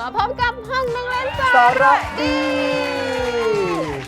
มาพบกับห้องนั่งเล่นสาระดี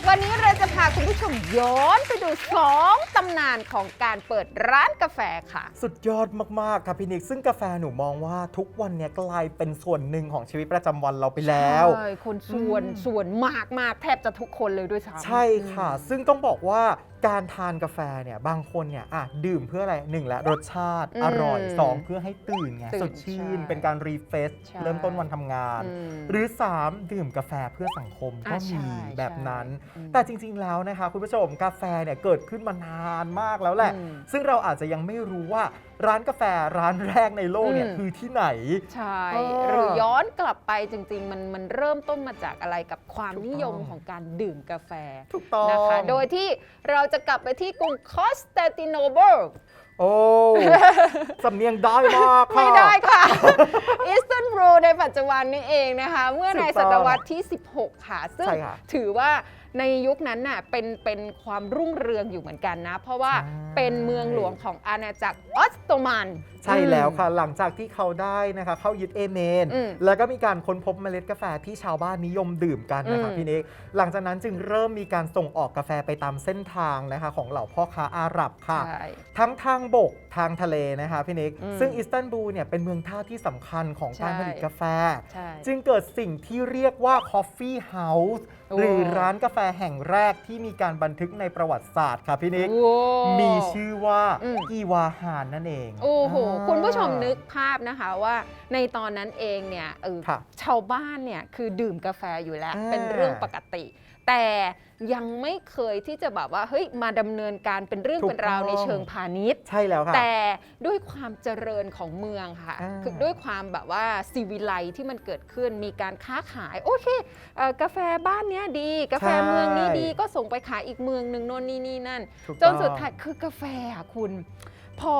วันนี้เราจะพาคุณผู้ชมย้อนไปดู 2 ตำนานของการเปิดร้านกาแฟค่ะ สุดยอดมาก ๆ ครับพี่นิก ซึ่งกาแฟหนูมองว่าทุกวันเนี้ยกลายเป็นส่วนหนึ่งของชีวิตประจำวันเราไปแล้ว ใช่ คนส่วนอืมส่วนมากมากแทบจะทุกคนเลยด้วยซ้ำ ใช่ค่ะ ซึ่งต้องบอกว่า การทานกาแฟเนี่ยบางคนเนี่ยอะดื่มเพื่ออะไรหนึ่งและรสชาติ อืมอร่อยสองเพื่อให้ตื่นไงตื่นสดชื่น ใช่เป็นการรีเฟรชใช่เริ่มต้นวันทำงาน อืมหรือ3ดื่มกาแฟเพื่อสังคมก็อะใช่มีแบบนั้น ใช่อืมแต่จริง ๆ แล้วนะคะ คุณผู้ชมกาแฟเนี่ยเกิดขึ้นมานานมากแล้วแหละ อืมซึ่งเราอาจจะยังไม่รู้ว่า ร้านกาแฟร้านแรกในโลกเนี่ยอืม คือที่ไหน ใช่ เออ หรือย้อนกลับไปจริง ๆ มันมันเริ่มต้นมาจากอะไรกับความถูกต้องนิยมของการดื่มกาแฟถูกต้องนะคะ โดยที่เราจะกลับไปที่กรุงคอสเตนติโนเบิลโอ้ สำเนียงได้มากค่ะ ไม่ได้ค่ะ อิสตันบรูในปัจจุบันนี้เองนะคะ เมื่อในถูกศต้องตวรรษที่ 16 ค่ะ ซึ่งใช่ค่ะถือว่าในยุคนั้นน่ะเป็นเป็นความรุ่งเรืองอยู่เหมือนกันนะ เพราะว่าใช่เป็นเมืองหลวงของอาณาจักรออสโตมันใช่แล้วค่ะ หลังจากที่เขาได้นะคะเข้ายึดเอเมนอืมแล้วก็มีการค้นพบเมล็ดกาแฟที่ชาวบ้านนิยมดื่มกันนะคะอืมพี่นิกหลังจากนั้นจึงเริ่มมีการส่งออกกาแฟไปตามเส้นทางนะคะของเหล่าพ่อค้าอาหรับค่ะใช่ทั้งทางบกทางทะเลนะคะพี่นิกอืมซึ่งอิสตันบูลเนี่ยเป็นเมืองท่าที่สำคัญของการใช่ผลิตกาแฟใช่จึงเกิดสิ่งที่เรียกว่า Coffee House โอ้ หรือร้านกาแฟแห่งแรกที่มีการบันทึกในประวัติศาสตร์ค่ะพี่นิกโอ้มีชื่อว่าอืมอีวาฮานนั่นเอง โอ้โหอ่าคุณผู้ชมนึกภาพนะคะว่าในตอนนั้นเองเนี่ยเออค่ะชาวบ้านเนี่ยคือดื่มกาแฟอยู่แล้วอ่าเป็นเรื่องปกติ แต่ยังไม่เคยที่จะแบบว่าเฮ้ยมาดำเนินการเป็นเรื่องถูกเป็นราวต้องในเชิงพาณิชย์ ใช่แล้วค่ะ แต่ด้วยความเจริญของเมืองค่ะ อ่าคือด้วยความแบบว่าซีวิไลที่มันเกิดขึ้นมีการค้าขาย โอเคเอ่อกาแฟบ้านเนี้ยดี กาแฟเมืองนี้ดีก็ส่งไปขายอีกเมืองหนึ่งโน่นนี่นี่นั่น ถูกจนสุดต้องท้ายคือกาแฟอะคุณ พอ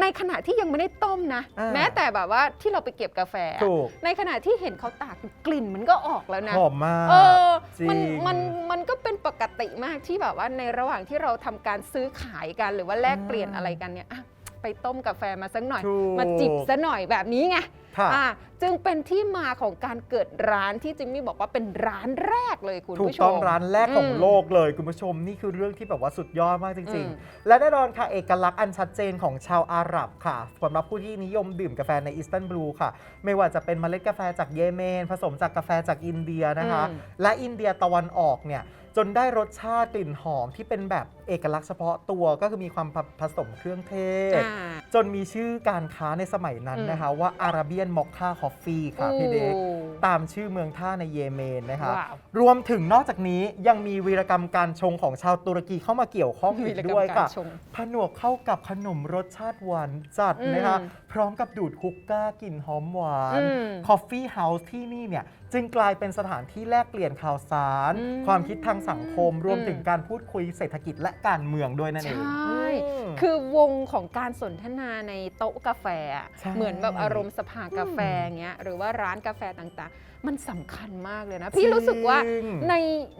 ในขณะที่ยังไม่ได้ต้มนะ อ่า แม้แต่แบบว่าที่เราไปเก็บกาแฟอะถูกในขณะที่เห็นเขาตากกลิ่นมันก็ออกแล้วนะ หอมมาก เออจริงมันมัน มันก็เป็นปกติมากที่แบบว่าในระหว่างที่เราทำการซื้อขายกันหรือว่าแลกเปลี่ยนอะไรกันเนี่ยอะ ไปต้มกาแฟมาสักหน่อย ถูก มาจิบซะหน่อยแบบนี้ไงค่ะ อะจึงเป็นที่มาของการเกิดร้านที่จิมมี่บอกว่าเป็นร้านแรกเลยคุณถูกผู้ชม ต้องร้านแรกของอืมโลกเลยคุณผู้ชมนี่คือเรื่องที่แบบว่าสุดยอดมากจริง อืม ๆ และแน่นอนค่ะเอกลักษณ์อันชัดเจนของชาวอาหรับค่ะสำหรับผู้ที่นิยมดื่มกาแฟในอิสตันบูลค่ะ ไม่ว่าจะเป็นเมล็ดกาแฟจากเยเมน ผสมจากกาแฟจากอินเดียนะคะ อืม และอินเดียตะวันออกเนี่ย จนได้รสชาติกลิ่นหอมที่เป็นแบบเอกลักษณ์เฉพาะตัวก็คือมีความผสมเครื่องเทศ อ่า จนมีชื่อการค้าในสมัยนั้นอืม นะคะ ว่าอาราเบียนมอคค่าคอฟฟี่ค่ะพี่เด็กโอ้ตามชื่อเมืองท่าในเยเมนนะคะ ว้าวรวมถึงนอกจากนี้ยังมีวีรกรรมการชงของชาวตุรกีเข้ามาเกี่ยวข้องอีกด้วยค่ะวีรกรรมการชงผนวกเข้ากับขนมรสชาติหวานจัดอืมนะคะ พร้อมกับดูดฮุกก้ากลิ่นหอมหวาน อืม คอฟฟี่เฮาส์ที่นี่เนี่ยจึงกลายเป็นสถานที่แลกเปลี่ยนข่าวสาร อืมความคิดทางสังคม รวมอืมถึงการพูดคุยเศรษฐกิจและการเมืองด้วยนั่นเองใช่อืมคือวงของการสนทนาในโต๊ะกาแฟอะใช่ เหมือนแบบอารมณ์สภากาแฟเงี้ยหรือว่าร้านกาแฟต่างๆ มันสำคัญมากเลยนะ พี่รู้สึกว่าจริงใน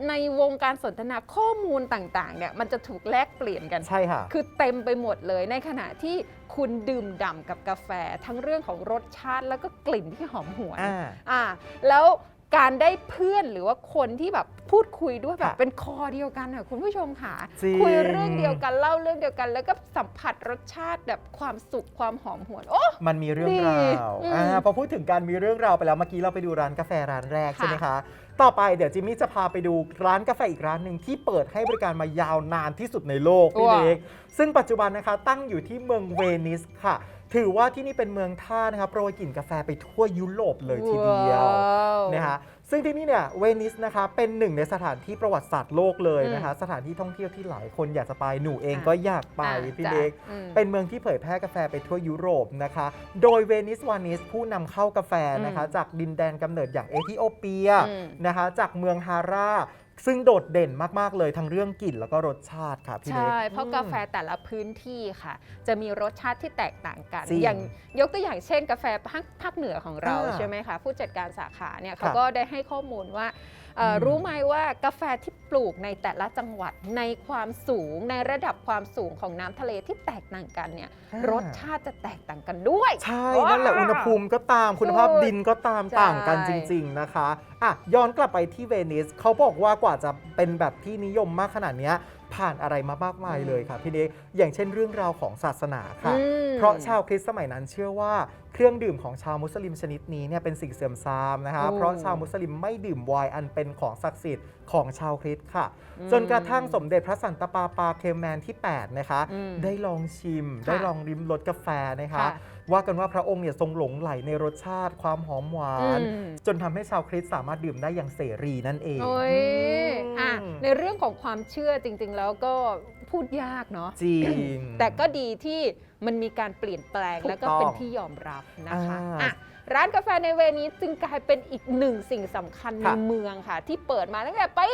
ในวงการสนทนาข้อมูลต่างๆเนี่ยมันจะถูกแลกเปลี่ยนกัน ใช่ค่ะ คือเต็มไปหมดเลยในขณะที่ คุณดื่มด่ำกับกาแฟ ทั้งเรื่องของรสชาติแล้วก็กลิ่นที่หอมหวนอ่า อ่าแล้วการได้เพื่อนหรือว่าคนที่แบบพูดคุยด้วยแบบค่ะเป็นคอเดียวกันค่ะคุณผู้ชมค่ะ จริง คุยเรื่องเดียวกันเล่าเรื่องเดียวกัน แล้วก็สัมผัสรสชาติแบบความสุขความหอมหวน โอ้ มันมีเรื่องดีราวอืมอ่าพอพูดถึงการมีเรื่องราวไปแล้วเมื่อกี้เราไปดูร้านกาแฟร้านแรกค่ะ ใช่ไหมคะต่อไปเดี๋ยวจิมมี่จะพาไปดูร้านกาแฟอีกร้านหนึ่งที่เปิดให้บริการมายาวนานที่สุดในโลกพี่ว้าว เล็กซึ่งปัจจุบันนะคะตั้งอยู่ที่เมืองเวนิสค่ะ ถือว่าที่นี่เป็นเมืองท่านะคะโปรยกลิ่นกาแฟไปทั่วยุโรปเลยทีเดียว ว้าว นะคะ ซึ่งที่นี่เนี่ยเวนิสนะคะเป็นหนึ่งในสถานที่ประวัติศาสตร์โลกเลยนะคะ สถานที่ท่องเที่ยวที่หลายคนอยากจะไปหนูเองอะก็อยากไปอะพี่จ้ะเล็กอืมเป็นเมืองที่เผยแพร่กาแฟไปทั่วยุโรปนะคะ โดยเวนิสวานิสผู้นำเข้ากาแฟนะคะอืมจากดินแดนกำเนิดอย่างเอธิโอเปียอืมนะคะ จากเมืองฮารา ซึ่งโดดเด่นมาก ๆ เลยทั้งเรื่องกลิ่นแล้วก็รสชาติค่ะพี่เล็ก ใช่ เพราะอืมกาแฟแต่ละพื้นที่ค่ะ จะมีรสชาติที่แตกต่างกัน จริงอย่างยกตัวอย่างเช่น กาแฟภาคภาคเหนือของเราอ่าใช่ไหมคะผู้จัดการสาขาเนี่ยเขาครับก็ได้ให้ข้อมูลว่าเอ่ออม รู้ไหมว่ากาแฟที่ปลูกในแต่ละจังหวัดในความสูงในระดับความสูงของน้ำทะเลที่แตกต่างกันเนี่ยอ่ารสชาติจะแตกต่างกันด้วย ใช่ นั่นแหละว้าวอุณหภูมิก็ตามคุณภาพถูกดินก็ตามใช่ต่างกันจริง ๆนะคะอะย้อนกลับไปที่เวนิสเขาบอกว่ากว่าจะเป็นแบบที่นิยมมากขนาดเนี้ยผ่านอะไรมามากมายเลยค่ะพี่เด็กอย่างเช่นเรื่องราวของศาสนาค่ะอืมเพราะชาวคริสต์สมัยนั้นเชื่อว่า เครื่องดื่มของชาวมุสลิมชนิดนี้เนี่ยเป็นสิ่งเสื่อมทรามนะคะโอ้เพราะชาวมุสลิมไม่ดื่มไวน์อันเป็นของศักดิ์สิทธิ์ของชาวคริสต์ค่ะอืมจนกระทั่งสมเด็จพระสันตะปาปาเคลแมนที่ 8 นะคะอืมได้ลองชิมค่ะได้ลองริมรสกาแฟนะคะค่ะว่ากันว่าพระองค์เนี่ยทรงหลงไหลในรสชาติความหอมหวานอืมจนทำให้ชาวคริสต์สามารถดื่มได้อย่างเสรีนั่นเองโอ้ยอืมอะในเรื่องของความเชื่อจริง ๆ แล้วก็พูดยากเนาะจริงแต่ก็ดีที่มันมีการเปลี่ยนแปลงถูกแล้วก็ต้องเป็นที่ยอมรับนะคะอ่าอะ ร้านกาแฟในเวนี้จึงกลายเป็นอีกหนึ่งสิ่งสำคัญในค่ะเมืองค่ะ ที่เปิดมาตั้งแต่ปี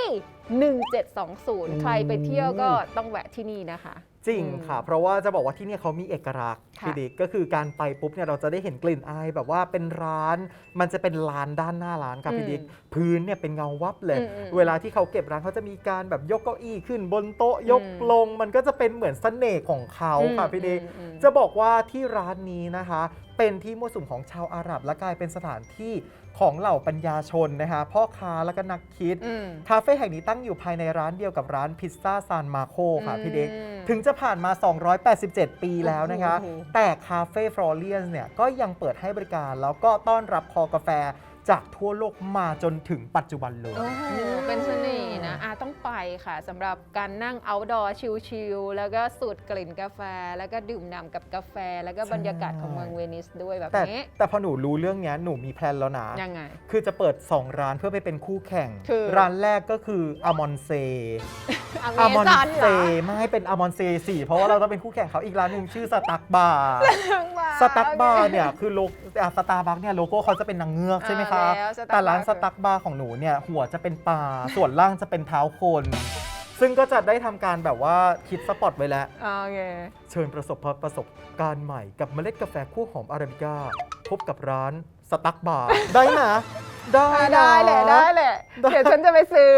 1720 ใครไปเที่ยวก็ต้องแวะที่นี่นะคะ จริงค่ะ เพราะว่าจะบอกว่าที่เนี่ยเขามีเอกลักษณ์ค่ะ พี่ดิกก็คือการไปปุ๊บเนี่ยเราจะได้เห็นกลิ่นอายแบบว่าเป็นร้าน มันจะเป็นลานด้านหน้าร้านค่ะพี่ดิกพื้นเนี่ยเป็นเงาวับเลย อืมอืม เวลาที่เขาเก็บร้านเขาจะมีการแบบยกเก้าอี้ขึ้นบนโต๊ะยกอืมลง มันก็จะเป็นเหมือนเสน่ห์ของเขาค่ะพี่ดิก อืมอืม จะบอกว่าที่ร้านนี้นะคะ เป็นที่มั่วสุมของชาวอาหรับและกลายเป็นสถานที่ ของเหล่าปัญญาชนนะคะพ่อค้าและก็นักคิด อืม คาเฟ่แห่งนี้ตั้งอยู่ภายในร้านเดียวกับร้านพิซซ่าซานมาโคค่ะพี่เด็ก อืมถึงจะผ่านมา 287 ปีแล้วนะคะ โอ้โห แต่คาเฟ่ฟลอเรียนเนี่ยก็ยังเปิดให้บริการ แล้วก็ต้อนรับคอกาแฟจากทั่วโลกมาจนถึงปัจจุบันเลย โอ้โหเป็นเสน่ห์ นะอะต้องไปค่ะสำหรับการนั่ง outdoor ชิลๆแล้วก็สูดกลิ่นกาแฟ แล้วก็ดื่มด่ำกับกาแฟ แล้วก็บรรยากาศของเมืองเวนิสด้วยแบบแต่นี้ แต่พอหนูรู้เรื่องเนี้ยหนูมีแพลนแล้วนะ ยังไง คือจะเปิด 2 ร้านเพื่อไปเป็นคู่แข่ง คือ ร้านแรกก็คืออามอนเซออามเมอนซอนเซเหรอไม่ให้เป็นอามอนเซสิเพราะว่าเราต้องเป็นคู่แข่งเขาอีกร้านหนึ่งชื่อสตั๊กบาร์ว้าวสตั๊กบาร์เนี่ยคือโลโก้สตาร์บัคเนี่ยโลโก้เขาจะเป็นนางเงือกใช่ไหมคะ อ่าแล้ว Starbucks แต่ร้านสตั๊กบาร์ของหนูเนี่ยหัวจะเป็นปลาส่วนล่างจะเป็นเท้าคน ซึ่งก็จะได้ทำการแบบว่าคิดสปอตไว้แล้วโอเคเชิญประสบประสบการณ์ใหม่กับเมล็ดกาแฟคู่หอมอาราบิก้า พบกับร้านสตั๊กบาร์ ได้นะได้นะ ได้แหละได้แหละ ได้ เดี๋ยวฉันจะไปซื้อ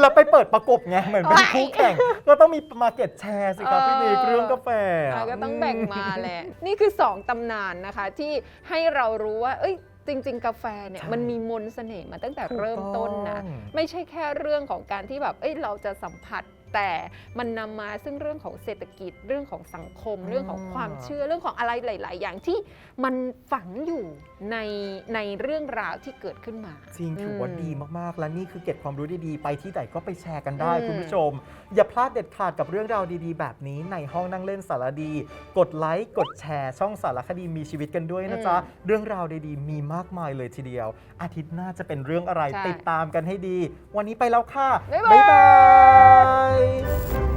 แล้วไปเปิดประกบไงเหมือนเป็นว้ายคู่แข่ง ก็ต้องมีมาเก็ตแชร์สิครับพี่นิกเออเรื่องกาแฟเราก็ต้องแบ่งมาแหละ นี่คือ 2ตำนานนะคะ ที่ให้เรารู้ว่า เอ้ยจริง ๆ กาแฟเนี่ยใช่มันมีมนต์เสน่ห์มาตั้งแต่ถูกเริ่มต้นนะต้อง ไม่ใช่แค่เรื่องของการที่แบบเอ้ยเราจะสัมผัส แต่มันนำมาซึ่งเรื่องของเศรษฐกิจเรื่องของสังคม เรื่องของความเชื่อเรื่องของอะไรหลาย ๆ อย่างที่มันฝังอยู่ในในเรื่องราวที่เกิดขึ้นมาจริงถือว่าอืมดีมากๆ และนี่คือเก็บความรู้ดีๆไปที่ไหนก็ไปแชร์กันได้อืมคุณผู้ชม อย่าพลาดเด็ดขาดกับเรื่องราวดีๆ แบบนี้ในห้องนั่งเล่นสารดี กดไลค์กดแชร์ ช่องสารคดีมีชีวิตกันด้วยนะจ๊ะเรื่องราวดีๆมีมากมายเลยทีเดียว อาทิตย์หน้าจะเป็นเรื่องอะไรใช่ติดตามกันให้ดี วันนี้ไปแล้วค่ะบ๊ายบาย Bye.